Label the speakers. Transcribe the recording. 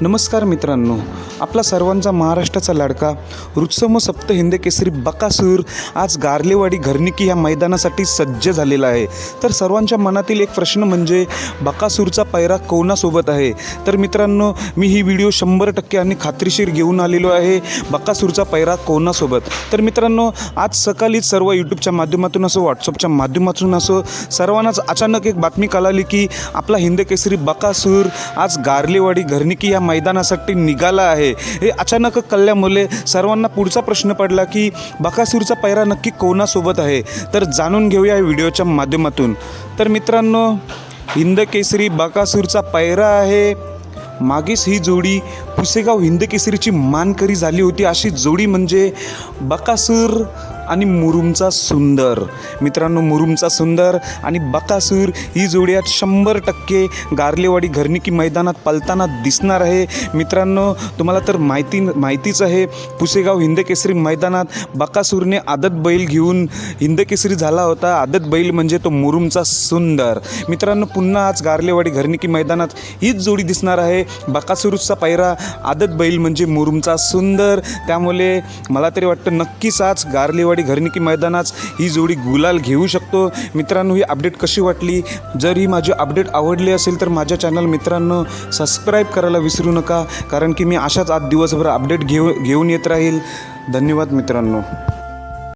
Speaker 1: नमस्कार मित्रांनो. आपला सर्वांचा महाराष्ट्राचा लाडका रुत्सम सप्त हिंद केसरी बकासूर आज गारलेवाडी घरनिकी ह्या मैदानासाठी सज्ज झालेला आहे. तर सर्वांच्या मनातील एक प्रश्न म्हणजे बकासूरचा पैरा कोणासोबत आहे? तर मित्रांनो मी ही व्हिडिओ शंभर टक्के आणि खात्रीशीर घेऊन आलेलो आहे बकासूरचा पैरा कोणासोबत? तर मित्रांनो आज सकाळीच सर्व यूट्यूबच्या माध्यमातून असो व्हॉट्सअपच्या माध्यमातून असो सर्वांनाच अचानक एक बातमी कळाली की आपला हिंद केसरी बकासूर आज गारलेवाडी घरनिकी या मैदानासाठी निघाला आहे. हे अचानक कळल्यामुळे सर्वांना पुढचा प्रश्न पडला की बकासूरचा पैरा नक्की कोणासोबत आहे? तर जाणून घेऊया या व्हिडिओच्या माध्यमातून. तर मित्रांनो हिंद केसरी बकासूरचा पैरा आहे. मागेच ही जोडी पुसेगाव हिंद केसरीची मानकरी झाली होती. अशी जोडी म्हणजे बकासूर आणि मुरुमचा सुंदर. मित्रांनो मुरुमचा सुंदर आणि बकासूर ही जोडी आज शंभर टक्के गारलेवाडी घरनिकी मैदानात पलताना दिसणार आहे. मित्रांनो तुम्हाला तर माहिती माहितीच आहे पुसेगाव हिंदकेसरी मैदानात बकासूरने आदत बैल घेऊन हिंदकेसरी झाला होता. आदत बैल म्हणजे तो मुरुमचा सुंदर. मित्रांनो पुन्हा आज गारलेवाडी घरनिकी मैदानात हीच जोडी दिसणार आहे. बकासूरचा पायरा आदत बैल म्हणजे मुरुमचा सुंदर. त्यामुळे मला तरी वाटतं नक्कीच आज गारलेवाडी घरनिकी मैदानात ही जोडी गुलाल घेऊ शकतो. मित्रांनो ही अपडेट कशी वाटली? जर ही माझी अपडेट आवडली असेल तर माझ्या चॅनल मित्रांनो सबस्क्राईब करायला विसरू नका. कारण की मी अशाच आज दिवसभर अपडेट घेऊ घेऊन येत राहील. धन्यवाद मित्रांनो.